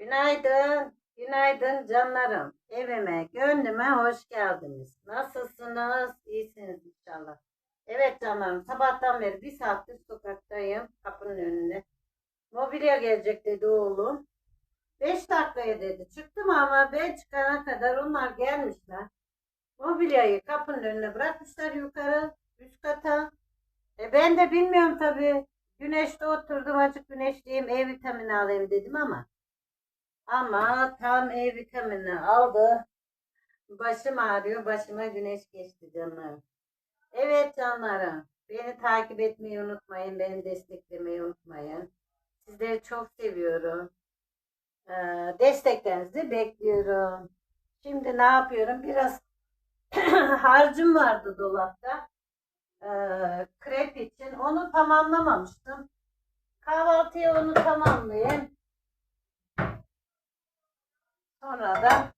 Günaydın, günaydın canlarım. Evime, gönlüme hoş geldiniz. Nasılsınız? İyisiniz inşallah. Evet canlarım, sabahtan beri bir saattir sokaktayım, kapının önünde. Mobilya gelecek dedi oğlum. Beş dakikaya dedi. Çıktım ama ben çıkana kadar onlar gelmişler. Mobilyayı kapının önüne bırakmışlar yukarı, üst kata. E ben de bilmiyorum tabii. Güneşte oturdum, açık güneşliyim, E vitamini alayım dedim ama. Ama tam E vitamini aldı. Başım ağrıyor. Başıma güneş geçti canlarım. Evet canlarım. Beni takip etmeyi unutmayın. Beni desteklemeyi unutmayın. Sizleri çok seviyorum. Ee, desteklerinizi bekliyorum. Şimdi ne yapıyorum? Biraz harcım vardı dolapta. Ee, krep için. Onu tamamlamamıştım. Kahvaltıya onu tamamlayayım. Sonra da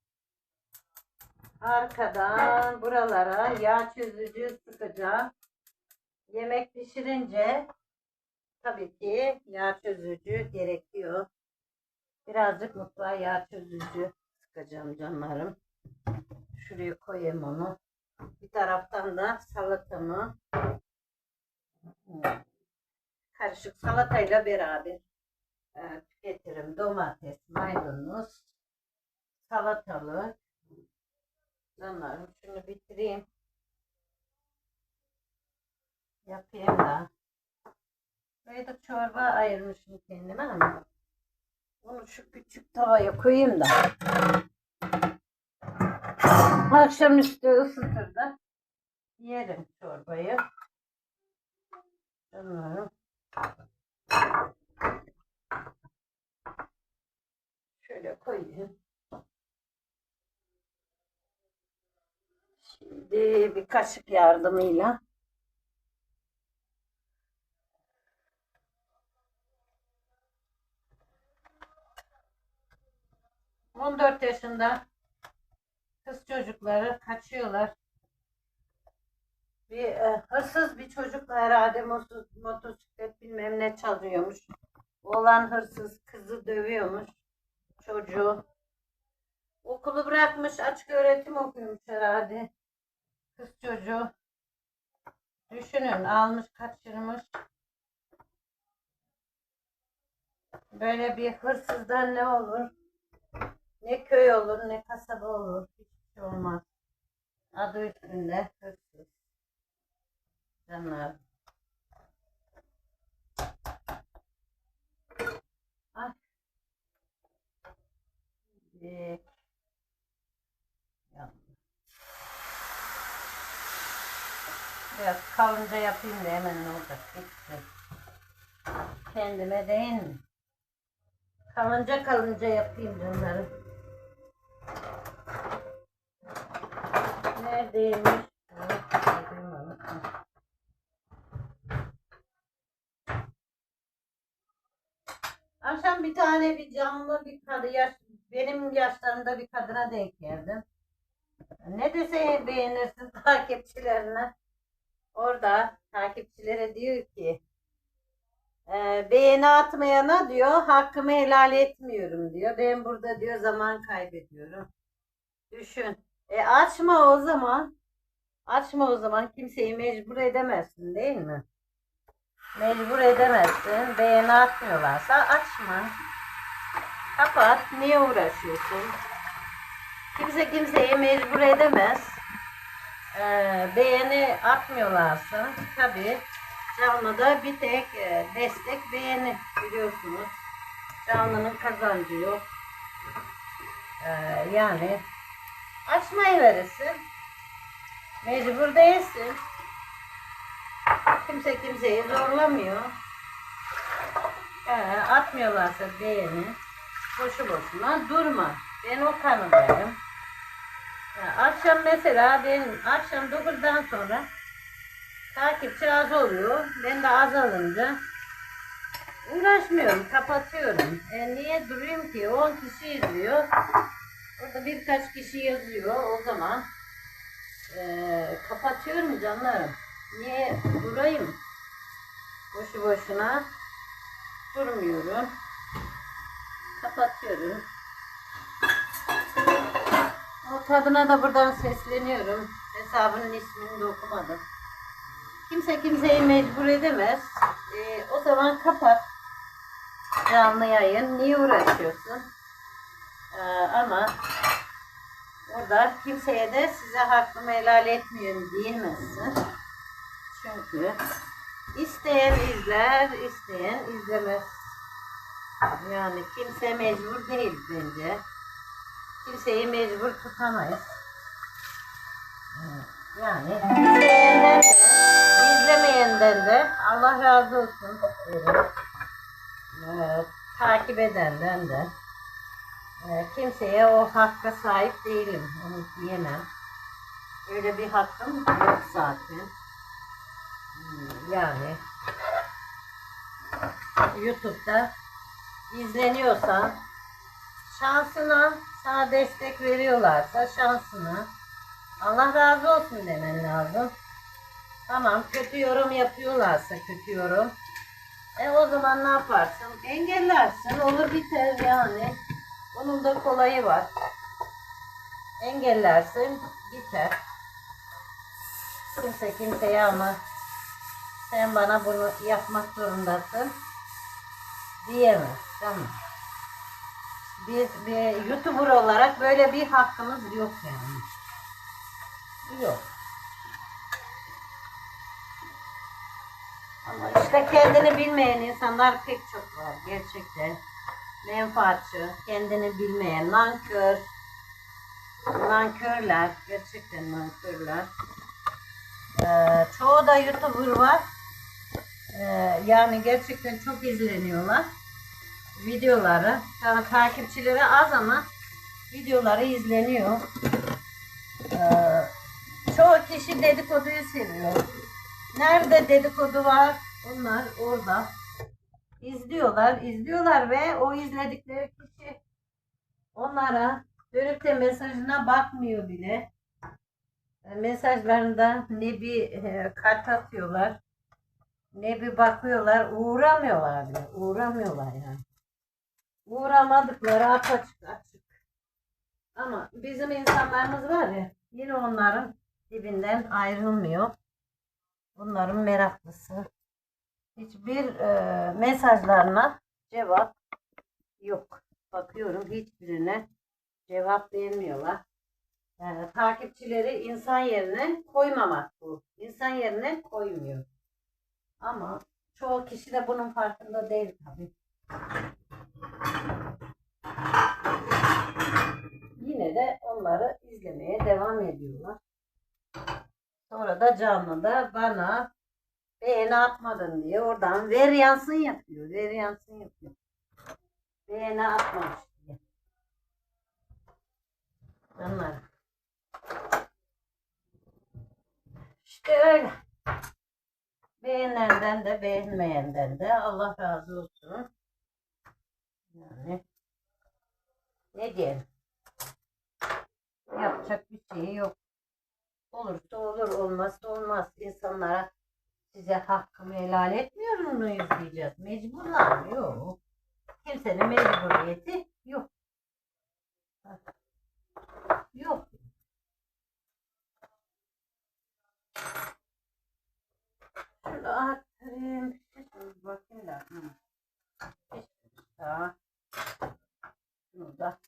arkadan buralara yağ çözücü sıkacağım. Yemek pişirince tabii ki yağ çözücü gerekiyor. Birazcık mutfağa yağ çözücü sıkacağım canlarım. Şuraya koyayım onu. Bir taraftan da salatamı karışık salatayla beraber e, tüketirim. Domates, maydanoz, salatalık. Canlarım şunu bitireyim. Yapayım da. Böyle de çorba ayırmışım kendime ama. Onu şu küçük tavaya koyayım da. Akşamüstü ısıtır da yerim çorbayı. Canlarım. Şöyle koyayım. Bir kaşık yardımıyla On dört yaşında kız çocukları kaçıyorlar. Bir e, hırsız bir çocuk herhalde moto- motosiklet bilmem ne çalıyormuş. Oğlan hırsız kızı dövüyormuş çocuğu. Okulu bırakmış açık öğretim okuyormuş herhalde. Kız çocuğu. Düşünün almış kaçırmış. Böyle bir hırsızdan ne olur? Ne köy olur ne kasaba olur. Hiçbir şey olmaz. Adı üstünde hırsız. Canlar. Ay. Bir. Biraz kalınca yapayım da hemen ne olacak? Bitti. Kendime değil mi? Kalınca kalınca yapayım canlarım. Neredeymiş? Akşam bir tane bir canlı bir kadın yaş, benim yaşlarımda bir kadına denk geldim. Ne dese beğenirsin takipçilerine. Orada takipçilere diyor ki e, beğeni atmayana diyor hakkımı helal etmiyorum diyor. Ben burada diyor zaman kaybediyorum. Düşün. E açma o zaman. Açma o zaman kimseyi mecbur edemezsin değil mi? Mecbur edemezsin. Beğeni atmıyorlarsa açma. Kapat. Niye uğraşıyorsun? Kimse kimseyi mecbur edemez. Ee, beğeni atmıyorlarsa tabii canlıda bir tek e, destek beğeni biliyorsunuz. Canlının kazancı yok. Ee, yani açmayı verirsin. Mecbur değilsin. Kimse kimseyi zorlamıyor. Ee, atmıyorlarsa beğeni boşu boşuna durma. Ben o kanıdayım. Akşam mesela benim akşam 9'dan sonra takipçi az oluyor. Ben de azalınca uğraşmıyorum, kapatıyorum. E niye durayım ki? 10 kişi izliyor. Burada birkaç kişi yazıyor. O zaman e, kapatıyorum canlarım. Niye durayım? Boşu boşuna durmuyorum. Kapat kapatıyorum. O kadına da buradan sesleniyorum. Hesabının ismini de okumadım. Kimse kimseyi mecbur edemez. Ee, o zaman kapat. Canlı yayın. Niye uğraşıyorsun? Ee, ama orada kimseye de size hakkımı helal etmiyorum diyemezsin. Çünkü isteyen izler, isteyen izlemez. Yani kimse mecbur değil bence. Kimseyi mecbur tutamayız. Yani izleyenden de, izlemeyenden de Allah razı olsun. Evet, takip edenden de. Kimseye o hakka sahip değilim. Onu diyemem. Öyle bir hakkım yok zaten. Hmm, Yani YouTube'da izleniyorsan şansına sana destek veriyorlarsa şansına Allah razı olsun demen lazım. Tamam kötü yorum yapıyorlarsa kötü yorum. E o zaman ne yaparsın? Engellersin olur biter yani. Bunun da kolayı var. Engellersin biter. Kimse kimseye ama sen bana bunu yapmak zorundasın diyemez. Tamam. Biz bir YouTuber olarak böyle bir hakkımız yok yani. Yok. Ama işte kendini bilmeyen insanlar pek çok var gerçekten. Menfaatçı, kendini bilmeyen, nankör. Nankörler, gerçekten nankörler. Ee, çoğu da YouTuber var. Ee, yani gerçekten çok izleniyorlar. Videoları. Yani takipçileri az ama videoları izleniyor. Ee, çoğu kişi dedikoduyu seviyor. Nerede dedikodu var? Onlar orada. İzliyorlar, izliyorlar ve o izledikleri kişi onlara dönüp de mesajına bakmıyor bile. E, Mesajlarında ne bir e, kalp atıyorlar, ne bir bakıyorlar, uğramıyorlar bile, uğramıyorlar yani. Uğramadıkları apaçık açık. Ama bizim insanlarımız var ya, yine onların dibinden ayrılmıyor. Bunların meraklısı. Hiçbir e, mesajlarına cevap yok. Bakıyorum hiçbirine cevap vermiyorlar. E, takipçileri insan yerine koymamak bu. İnsan yerine koymuyor. Ama çoğu kişi de bunun farkında değil tabii. Yine de onları izlemeye devam ediyorlar. Sonra da canlıda bana beğeni atmadın diye oradan ver yansın yapıyor. Ver yansın yapıyor. Beğeni atmamış diye. Canlar. İşte öyle. Beğenenden de beğenmeyenden de Allah razı olsun. Yani ne diyelim. Yapacak bir şey yok. Olursa olur, olmazsa olmaz. İnsanlara size hakkımı helal etmiyorum muyuz diyeceğiz. Mecburlar? Yok. Kimsenin mecburiyeti yok. Yok. Şunu bakayım da. Hı. Pişmiş daha. Şunu da.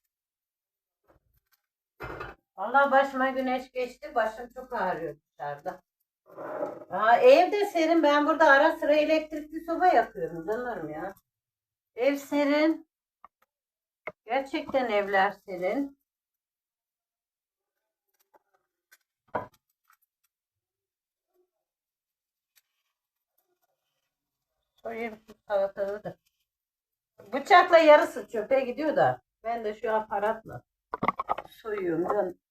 Vallahi başıma güneş geçti. Başım çok ağrıyor dışarıda. Aa, evde serin. Ben burada ara sıra elektrikli soba yakıyorum canlarım ya. Ev serin. Gerçekten evler serin. Salatalığı da. Bıçakla yarısı çöpe gidiyor da. Ben de şu aparatla soyuyorum canım.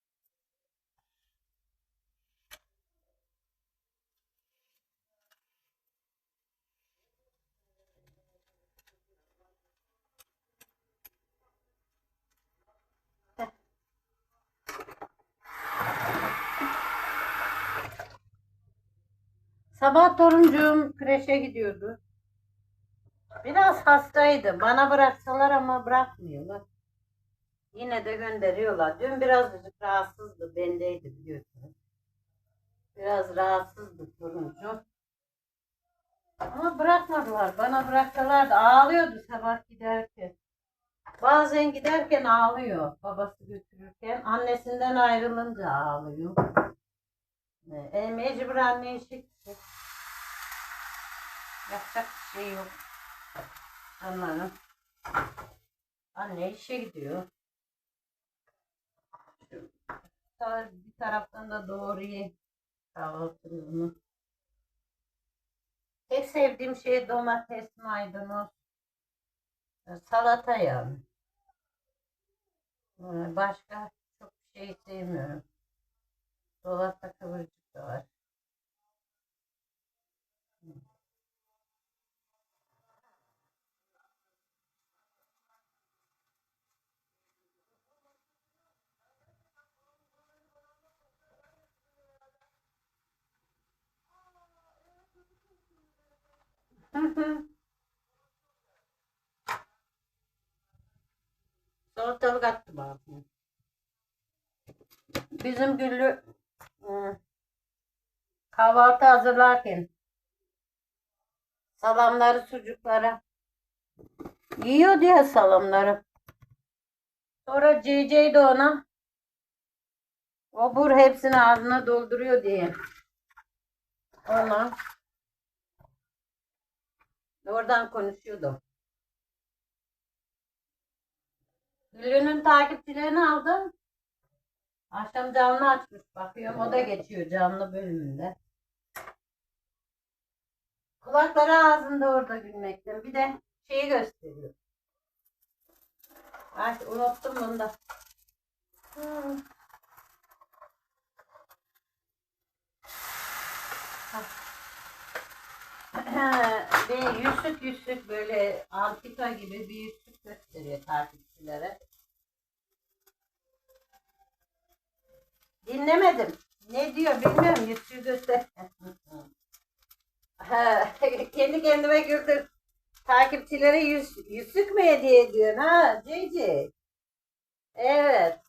Sabah toruncuğum kreşe gidiyordu. Biraz hastaydı. Bana bıraksalar ama bırakmıyorlar. Yine de gönderiyorlar. Dün birazcık rahatsızdı. Bendeydi biliyorsunuz. Biraz rahatsızdı turuncu. Ama bırakmadılar. Bana bıraksalar da ağlıyordu sabah giderken. Bazen giderken ağlıyor. Babası götürürken. Annesinden ayrılınca ağlıyor. E, mecbur anne işe gidecek. Yapacak bir şey yok. Anlarım. Anne işe gidiyor. Bir taraftan da doğruyu kahvaltılığını. Tek sevdiğim şey domates, maydanoz, e, salata yani. E, Başka çok şey sevmiyorum. Dolapta kıvırcık da var. Salatalık attım ağzına. Bizim Güllü ıı, kahvaltı hazırlarken salamları sucuklara yiyor diye salamları. Sonra CC de ona obur hepsini ağzına dolduruyor diye. Ona oradan konuşuyordu. Güllü'nün takipçilerini aldım. Akşam canlı açmış. Bakıyorum o da geçiyor canlı bölümünde. Kulakları ağzında orada gülmekten. Bir de şeyi gösteriyor. Ay unuttum bunu da. Hmm. Yüzük yüzük böyle antika gibi bir yüzük gösteriyor takipçilere. Dinlemedim. Ne diyor bilmiyorum. Yüzüğü göster. Kendi kendime güldüm. Takipçilere yüz, yüzük mü hediye ediyorsun ha Cici? Evet.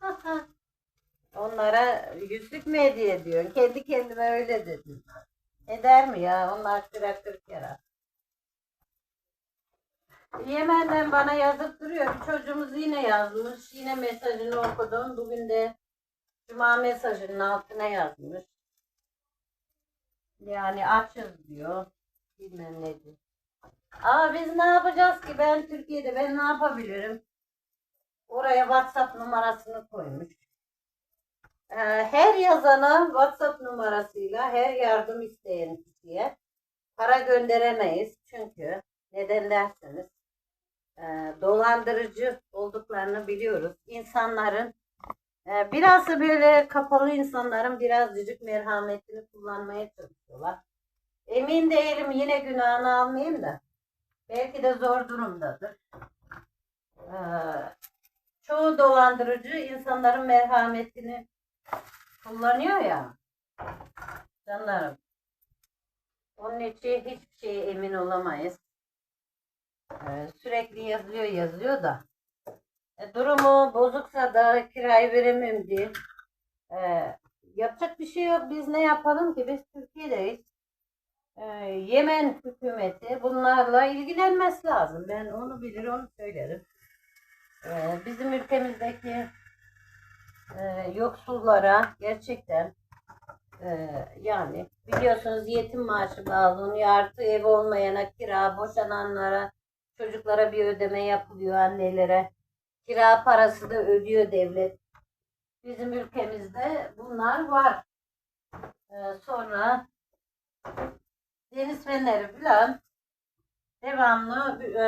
Onlara yüzük mü hediye ediyorsun? Kendi kendime öyle dedim. Eder mi ya? Onlar kırk yarar. Yemen'den bana yazıp duruyor. Bir çocuğumuz yine yazmış. Yine mesajını okudum. Bugün de Cuma mesajının altına yazmış. Yani açız diyor. Bilmem ne diyor. Aa biz ne yapacağız ki? Ben Türkiye'de ben ne yapabilirim? Oraya WhatsApp numarasını koymuş. Ee, her yazana WhatsApp numarasıyla her yardım isteyen kişiye para gönderemeyiz. Çünkü neden derseniz e, dolandırıcı olduklarını biliyoruz. İnsanların biraz da böyle kapalı insanların birazcık merhametini kullanmaya çalışıyorlar. Emin değilim yine günahını almayayım da. Belki de zor durumdadır. Ee, çoğu dolandırıcı insanların merhametini kullanıyor ya. Canlarım. Onun için hiçbir şeye emin olamayız. Ee, sürekli yazıyor yazıyor da. E, durumu bozuksa da kirayı veremem diye. E, yapacak bir şey yok. Biz ne yapalım ki? Biz Türkiye'deyiz. E, Yemen hükümeti bunlarla ilgilenmesi lazım. Ben onu bilir, onu söylerim. E, bizim ülkemizdeki e, yoksullara gerçekten e, yani biliyorsunuz yetim maaşı bağlanıyor. Artı ev olmayana kira, boşananlara, çocuklara bir ödeme yapılıyor annelere. Kira parası da ödüyor devlet. Bizim ülkemizde bunlar var. Ee, sonra deniz feneri falan devamlı e,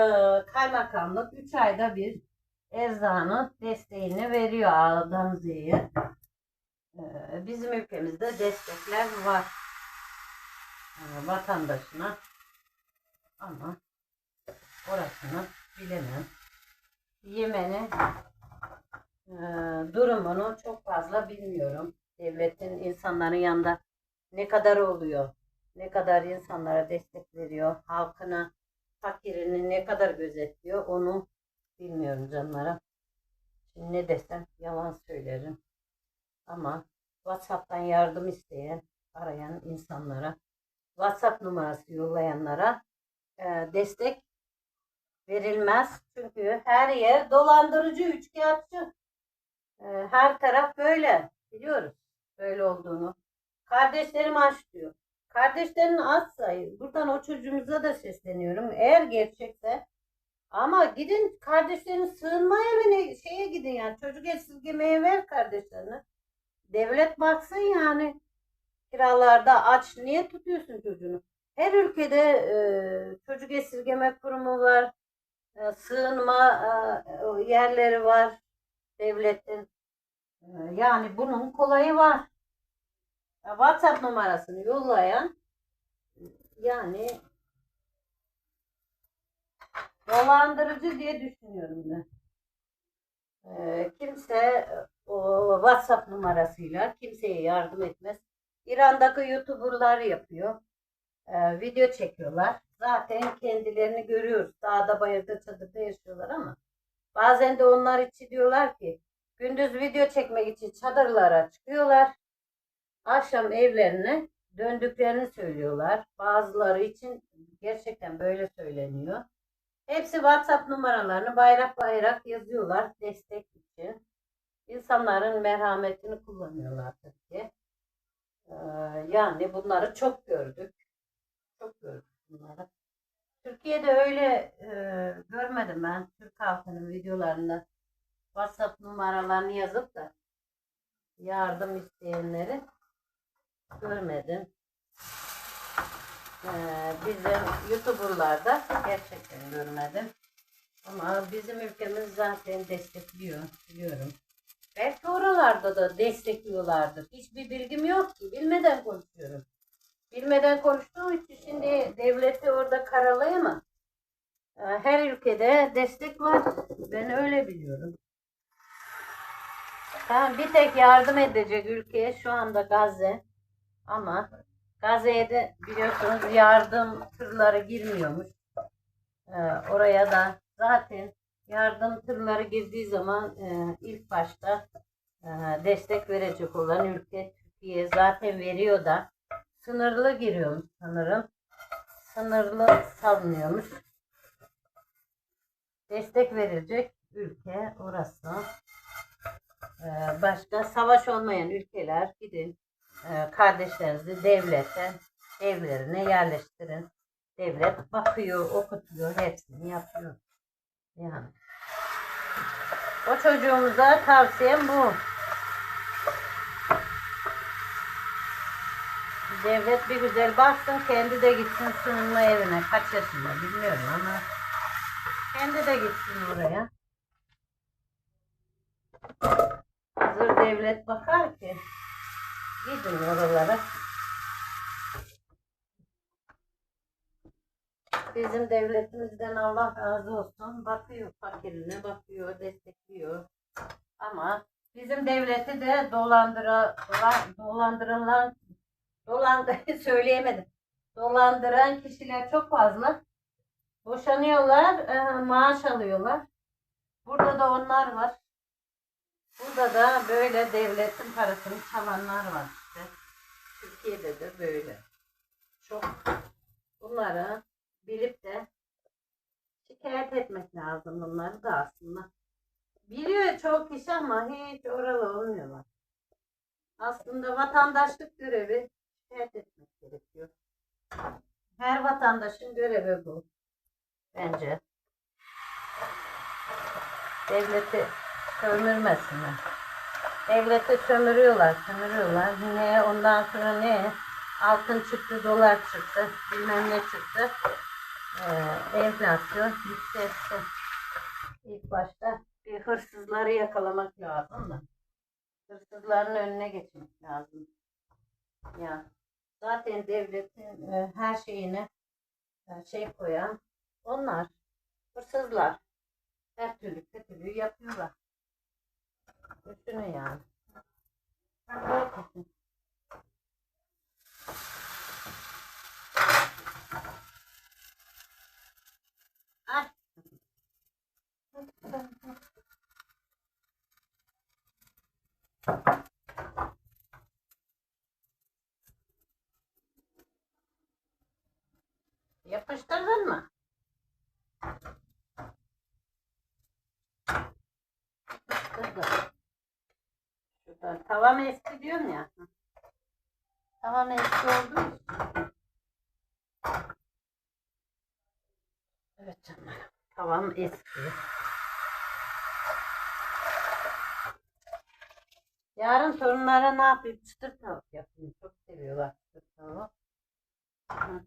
kaymakamlık 3 ayda bir eczanı desteğini veriyor A'dan Z'ye. Ee, bizim ülkemizde destekler var e, vatandaşına ama orasını bilemem. Yemen'i e, durumunu çok fazla bilmiyorum. Devletin insanların yanında ne kadar oluyor, ne kadar insanlara destek veriyor, halkına fakirini ne kadar gözetliyor onu bilmiyorum canlarım. Şimdi ne desem yalan söylerim. Ama WhatsApp'tan yardım isteyen, arayan insanlara, WhatsApp numarası yollayanlara e, destek verilmez. Çünkü her yer dolandırıcı, üçkağıtçı. E, her taraf böyle. Biliyoruz böyle olduğunu. Kardeşlerim aç diyor. Kardeşlerin az sayı. Buradan o çocuğumuza da sesleniyorum. Eğer gerçekse ama gidin kardeşlerin sığınma evine şeye gidin yani çocuk esirgemeye ver kardeşlerine. Devlet baksın yani kiralarda aç niye tutuyorsun çocuğunu? Her ülkede e, çocuk esirgeme kurumu var, sığınma e, yerleri var devletin. E, yani bunun kolayı var. WhatsApp numarasını yollayan yani dolandırıcı diye düşünüyorum ben. Ee, kimse o WhatsApp numarasıyla kimseye yardım etmez. İran'daki YouTuber'lar yapıyor. Ee, video çekiyorlar. Zaten kendilerini görüyoruz. Dağda bayırda çadırda yaşıyorlar ama bazen de onlar için diyorlar ki gündüz video çekmek için çadırlara çıkıyorlar. Akşam evlerine döndüklerini söylüyorlar. Bazıları için gerçekten böyle söyleniyor. Hepsi WhatsApp numaralarını bayrak bayrak yazıyorlar destek için. İnsanların merhametini kullanıyorlar tabii ki. Ee, yani bunları çok gördük. Çok gördük bunları. Türkiye'de öyle e, görmedim ben Türk halkının videolarında WhatsApp numaralarını yazıp da yardım isteyenleri görmedim. Ee, bizim YouTuber'larda gerçekten görmedim. Ama bizim ülkemiz zaten destekliyor biliyorum. Belki oralarda da destekliyorlardır. Hiçbir bilgim yok ki. Bilmeden konuşuyorum. Bilmeden konuştuğum için şimdi devleti orada karalayamam. Ee, Her ülkede destek var. Ben öyle biliyorum. Tamam, bir tek yardım edecek ülke şu anda Gazze. Ama Gazze'ye de biliyorsunuz yardım tırları girmiyormuş. Ee, oraya da zaten yardım tırları girdiği zaman e, ilk başta e, destek verecek olan ülke Türkiye zaten veriyor da sınırlı giriyormuş sanırım. Sınırlı salınıyormuş. Destek verecek ülke orası. Ee, başka savaş olmayan ülkeler gidin e, kardeşlerinizi devlete evlerine yerleştirin. Devlet bakıyor, okutuyor, hepsini yapıyor. Yani. O çocuğumuza tavsiyem bu. Devlet bir güzel baksın, kendi de gitsin sığınma evine. Kaç yaşında bilmiyorum ama kendi de gitsin oraya. Hazır devlet bakar ki gidin oralara. Bizim devletimizden Allah razı olsun. Bakıyor fakirine, bakıyor, destekliyor. Ama bizim devleti de dolandırılan, dolandırılan, dolandı söyleyemedim. Dolandıran kişiler çok fazla. Boşanıyorlar, e, maaş alıyorlar. Burada da onlar var. Burada da böyle devletin parasını çalanlar var işte. Türkiye'de de böyle. Çok bunları bilip de şikayet etmek lazım bunları da aslında. Biliyor çok kişi ama hiç oralı olmuyorlar. Aslında vatandaşlık görevi şikayet etmek gerekiyor. Her vatandaşın görevi bu. Bence. Devleti sömürmesinler. Devleti sömürüyorlar, sömürüyorlar. Ne ondan sonra ne? Altın çıktı, dolar çıktı, bilmem ne çıktı. Ee, enflasyon yükseltti. İlk başta bir hırsızları yakalamak lazım da. Hırsızların önüne geçmek lazım. Ya zaten devletin e, her şeyine e, şey koyan onlar hırsızlar. Her türlü kötülüğü yapıyorlar. Üstüne yani. Ah. Thank you. Yapıştırdın mı? Yapıştırdım. Şuradan tavam eski diyorum ya. Tavam eski oldu. Evet canlarım. Tavam eski. Yarın torunlara ne yapayım? Çıtır tavuk yapayım. Çok seviyorlar çıtır tavuk. Hı.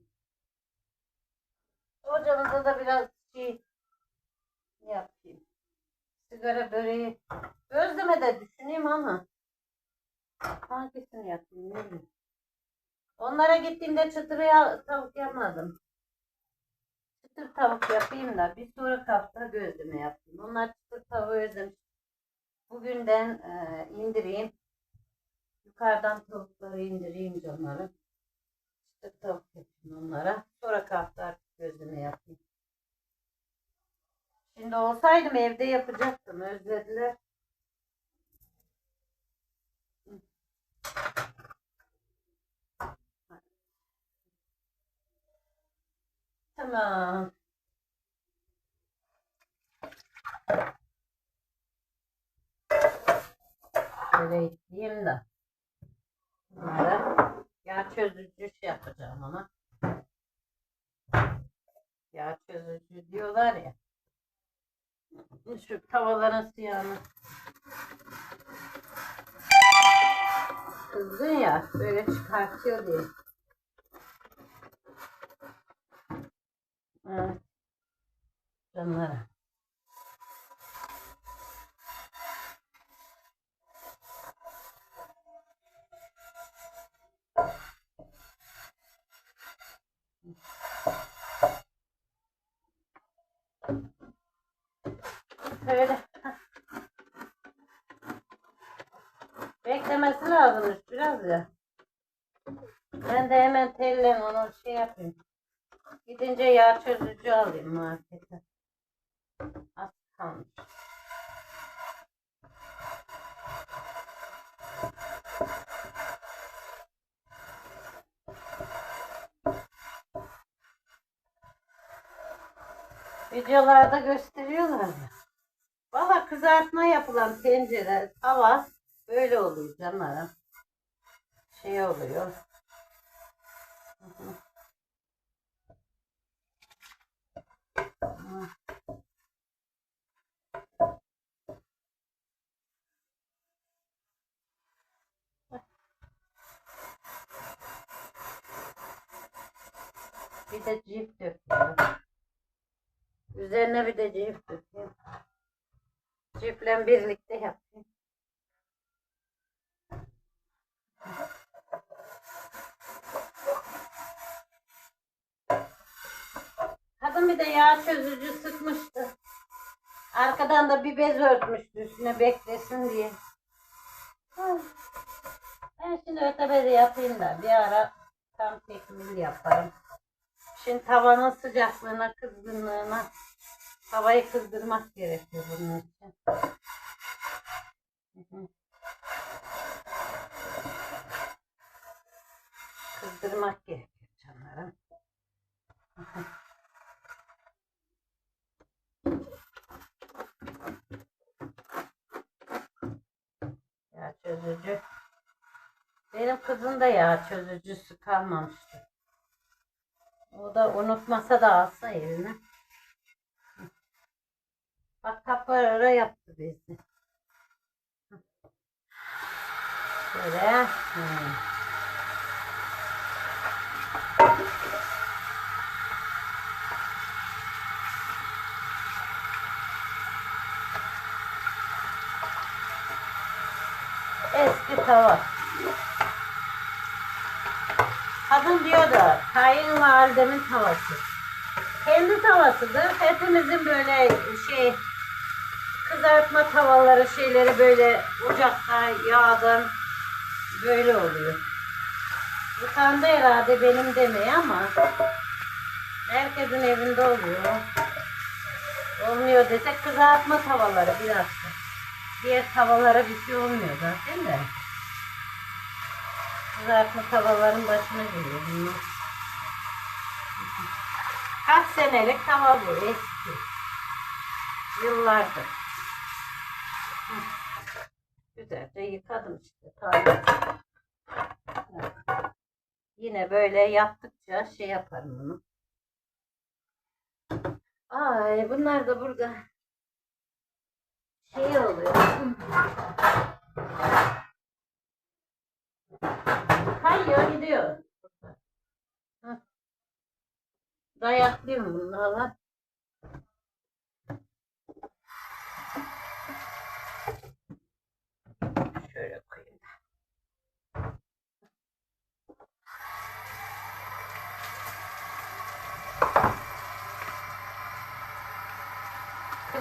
Ocağımıza da biraz şey yapayım. Sigara böreği. Gözleme de düşüneyim ama. Hangisini yapayım bileyim. Onlara gittiğimde çıtır ya- tavuk yapmadım. Çıtır tavuk yapayım da bir sonraki hafta gözleme yapayım. Onlar çıtır tavuğu özlemiş. Bugünden e, indireyim. Yukarıdan tavukları indireyim canlarım. Çıtır tavuk yapayım onlara. Sonraki hafta gözleme yapayım. Şimdi olsaydım evde yapacaktım. Özlediler. Tamam. Böyle ekleyeyim de. Bunlara yağ çözücü şey yapacağım ona. Yağ çözücü diyorlar ya. Şu tavaların siyahını. Kızdın ya böyle çıkartıyor diye. Evet. Canlara. Şöyle. Beklemesi lazımmış biraz ya. Ben de hemen telle onu şey yapayım. Gidince yağ çözücü alayım markete. Az kalmış. Videolarda gösteriyorlar kızartma yapılan tencere, tava böyle oluyor canlarım. Şey oluyor. Bir de cif döküyorum. Üzerine bir de cif döküyorum. Cifle birlikte yapayım. Kadın bir de yağ çözücü sıkmıştı. Arkadan da bir bez örtmüştü üstüne beklesin diye. Ben şimdi öte bezi yapayım da bir ara tam tekmil yaparım. Şimdi tavanın sıcaklığına, kızgınlığına havayı kızdırmak gerekiyor bunun için. Kızdırmak gerekiyor canlarım. Yağ çözücü. Benim kızın da yağ çözücüsü kalmamıştı. O da unutmasa da alsa eline. Bak kapara yaptı bizi. Şöyle. Eski tava. Kadın diyor da kayınvalidemin tavası. Kendi tavasıdır. Hepimizin böyle şey kızartma tavaları şeyleri böyle ocakta yağdan böyle oluyor. Utandı herhalde benim demeye ama herkesin evinde oluyor. Olmuyor desek kızartma tavaları biraz da. Diğer tavalara bir şey olmuyor zaten de. Kızartma tavaların başına geliyor bunlar. Kaç senelik tava bu eski. Yıllardır. Güzelce yıkadım işte. Evet. Yine böyle yaptıkça şey yaparım bunu. Ay bunlar da burada şey oluyor. Kayıyor gidiyor. Dayaklıyorum bunlarla.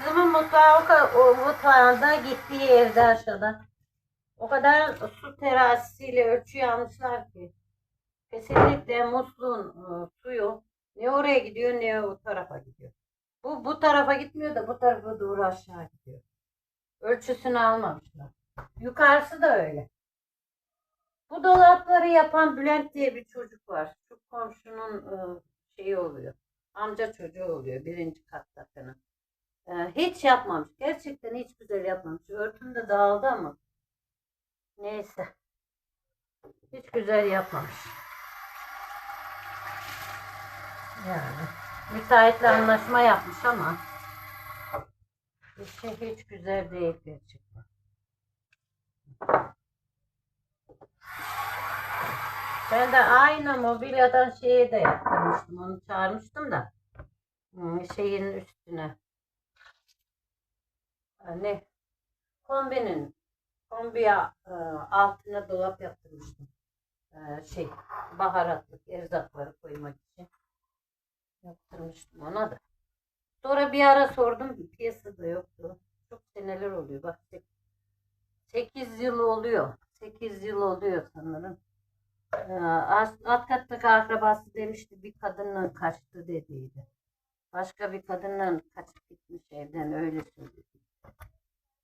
Kızımın mutfağı o, ka- o mutfağında gittiği evde aşağıda. O kadar su terazisiyle ölçü almışlar ki. Kesinlikle musluğun e, suyu ne oraya gidiyor ne o tarafa gidiyor. Bu bu tarafa gitmiyor da bu tarafa doğru aşağı gidiyor. Ölçüsünü almamışlar. Yukarısı da öyle. Bu dolapları yapan Bülent diye bir çocuk var. Şu komşunun e, şeyi oluyor. Amca çocuğu oluyor birinci kattakinin. E, hiç yapmamış. Gerçekten hiç güzel yapmamış. Örtüm de dağıldı ama. Neyse. Hiç güzel yapmamış. Yani müteahhitle anlaşma yapmış ama işi hiç güzel değil gerçekten. Ben de aynı mobilyadan şeyi de yaptırmıştım. Onu çağırmıştım da. Şeyin üstüne. Ne? Kombinin. Kombiya e, altına dolap yaptırmıştım. E, şey, baharatlık, erzakları koymak için. Yaptırmıştım ona da. Sonra bir ara sordum. Piyasada yoktu. Çok seneler oluyor. Bak 8 yıl oluyor. 8 yıl oluyor sanırım. Alt alt kattaki akrabası demişti bir kadınla kaçtı dediydi. Başka bir kadınla kaçıp gitmiş evden öyle söyledi.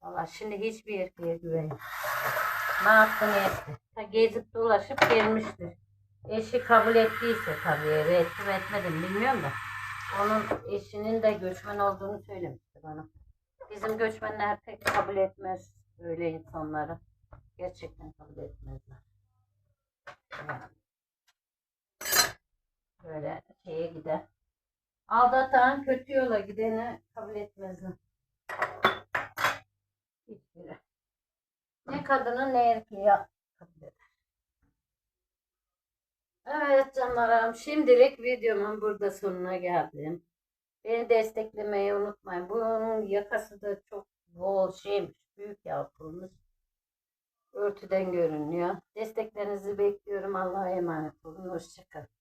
Valla şimdi hiçbir erkeğe güven. Ne yaptı ne etti. Ha, gezip dolaşıp gelmiştir. Eşi kabul ettiyse tabii eve etti mi etmedi mi bilmiyorum da. Onun eşinin de göçmen olduğunu söylemişti bana. Bizim göçmenler pek kabul etmez öyle insanları. Gerçekten kabul etmezler. Böyle şeye gider. Aldatan kötü yola gideni kabul etmezler. Hiçbiri. Ne kadını ne erkeği kabul eder. Evet canlarım şimdilik videomun burada sonuna geldim. Beni desteklemeyi unutmayın. Bunun yakası da çok bol şeymiş. Büyük yapılmış. Örtüden görünüyor. Desteklerinizi bekliyorum. Allah'a emanet olun. Hoşçakalın.